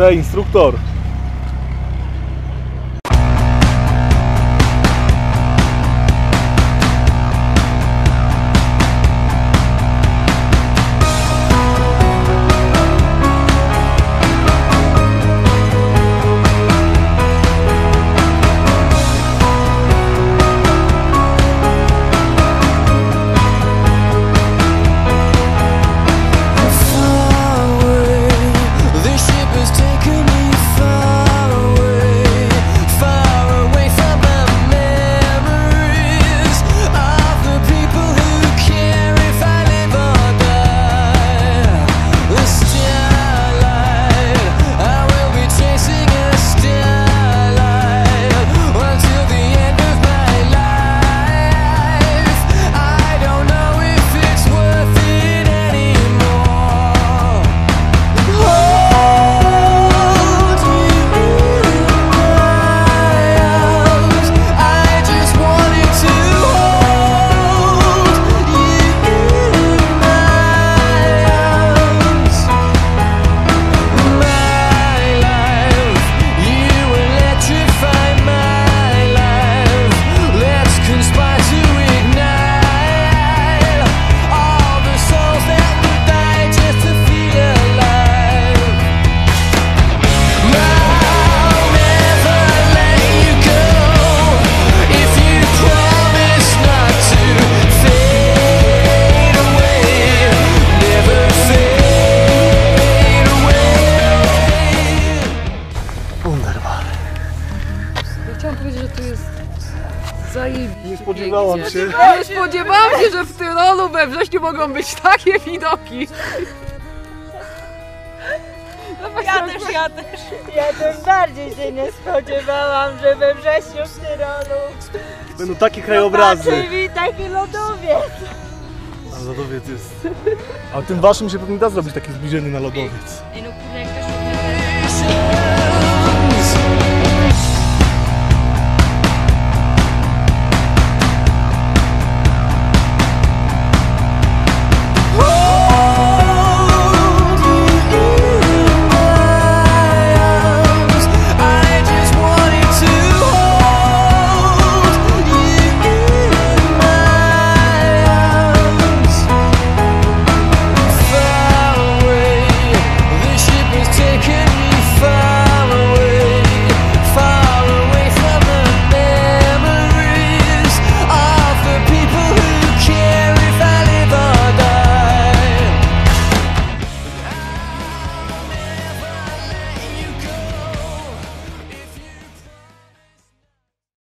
Tem instrutor. Chciałam powiedzieć, że tu jest zajebiście Nie spodziewałam pięknie. się. Nie spodziewałam się, że w Tyrolu we wrześniu mogą być takie widoki. Ja też, ja też. Ja tym bardziej się nie spodziewałam, że we wrześniu w Tyrolu Będą takie krajobrazy. zobaczy mi taki lodowiec. A lodowiec jest. A tym waszym się pewnie da zrobić taki zbliżenie na lodowiec. Ej no kurde, jak też...